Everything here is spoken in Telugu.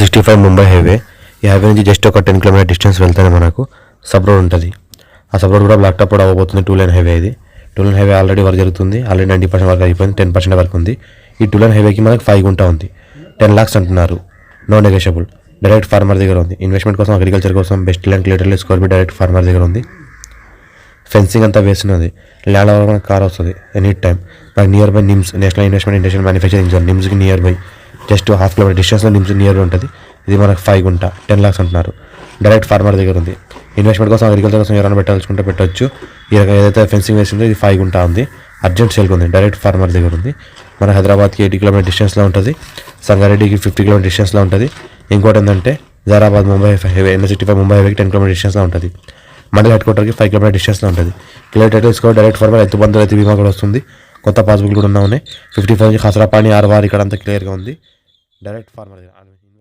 సిక్స్టీ ఫైవ్ ముంబై హైవే ఈ హైవే నుంచి జస్ట్ ఒక టెన్ కిలోమీటర్ డిస్టెన్స్ వెళ్తేనే మనకు సబ్ రోడ్ ఉంటుంది. ఆ సబ్ రోడ్ కూడా బ్లాక్ టాప్ కూడా అవ్వబోతుంది టూ లైన్ హైవే ఇది. Two lane highway already work జరుగుతుంది. ఆల్రెడీ నైంటీ పర్సెంట్ వర్క్ అయిపోయింది టెన్ పర్సెంట్ వరకు ఉంది. ఈ టూ లైన్ హైవేకి మనకు ఫైవ్ గుంటా ఉంది. టెన్ లాక్స్ అంటున్నారు. నో నెగోషియబుల్ డైరెక్ట్ ఫార్మర్ దగ్గర ఉంది. ఇన్వెస్ట్మెంట్ కోసం అగ్రికల్చర్ కోసం best land clearly square feet direct farmer దగ్గర ఉంది. ఫెన్సింగ్ అంతా వేస్తున్నది. ల్యాండ్ ఓవర్ మనకు కార్ వస్తుంది. Any time nearby NIMZ national investment industrial manufacturing zone నిమ్స్కి near by just half kilometre డిస్టెన్స్లో నుంచి నియర్ ఉంటుంది. ఇది మనకు ఫైవ్ గుంట. టెన్ లాక్స్ అంటున్నారు. డైరెక్ట్ ఫార్మర్ దగ్గర ఉంది. ఇన్వెస్ట్మెంట్ కోసం అగ్రికల్చర్ కోసం ఎవరైనా పెట్టాల్సుకుంటే పెట్టొచ్చు. ఈ రకం ఏదైతే ఫెన్సింగ్ వేసిందో ఇది ఫైవ్ గుంట ఉంది. అర్జెంట్ సేల్కి ఉంది. డైరెక్ట్ ఫార్మర్ దగ్గర ఉంది. మన హైదరాబాద్కి ఎయిటీ కిలోమీటర్ డిస్టెన్స్లో ఉంటుంది. సంగారెడ్డికి ఫిఫ్టీ కిలోమీటర్ డిస్టెన్స్లో ఉంటుంది. ఇంకోటి ఏంటంటే Zaheerabad Mumbai highway N sixty five Mumbai హైవేకి టెన్ కిలోమీటర్ డిస్టెన్స్లో ఉంటుంది. మండల హెడ్ క్వార్టర్కి ఫైవ్ కిలోమీటర్ డిస్టెన్స్లో ఉంటుంది. క్లియర్ టైటిల్స్ కూడా డైరెక్ట్ ఫార్మర్ రైతు బంధువులు అయితే బీమా కూడా వస్తుంది. కొత్త పాస్బుక్ కూడా ఉన్నా ఉన్నాయి. ఫిఫ్టీ ఫైవ్ నుంచి హసరా పాణి ఆర్వార్ ఇక్కడ అంతా క్లియర్గా ఉంది. डायरेक्ट फार्मर आदमी